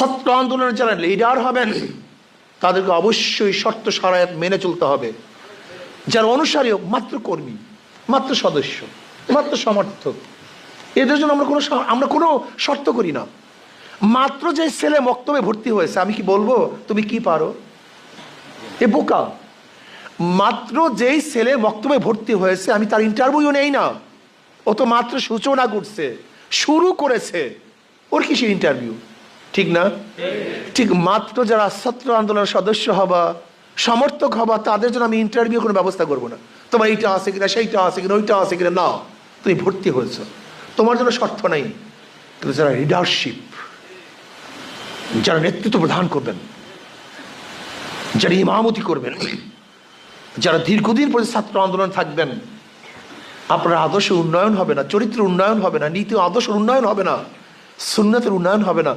ছাত্র আন্দোলনের যারা লিডার হবেন, তাদেরকে অবশ্যই শর্ত সারায়াত মেনে চলতে হবে। যারা অনুসারী মাত্র কর্মী, মাত্র সদস্য, মাত্র সমর্থক, এদের জন্য আমরা কোনো আমরা কোনো শর্ত করি না। মাত্র যে ছেলে মক্তবে ভর্তি হয়েছে, আমি কি বলব? তুমি কি পারো? এ বোকা। মাত্র যেই ছেলে মক্তবে ভর্তি হয়েছে, আমি তার ইন্টারভিউ নেই না। ও তো মাত্র সূচনা করছে, শুরু করেছে। ওর কিসের ইন্টারভিউ ঠিক না? ঠিক, মাত্র যারা ছাত্র আন্দোলনের সদস্য হবা, সমর্থক হবা, তাদের জন্য আমি ইন্টারভিউ কোনো ব্যবস্থা করব না। তোমার এইটা আছে কিনা, সেইটা আছে কিনা, ওইটা আছে কিনা না তুমি ভর্তি হয়েছো। তোমার জন্য শর্ত নাই। কিন্তু যারা লিডারশিপ যারা নেতৃত্ব প্রদান করবেন, যারা ইমামতি করবেন, যারা দীর্ঘদিন পরে ছাত্র আন্দোলন থাকবেন, আপনার আদর্শ উন্নয়ন হবে না চরিত্র উন্নয়ন হবে না, নীতি আদর্শ উন্নয়ন হবে না, সুন্নতের উন্নয়ন হবে না।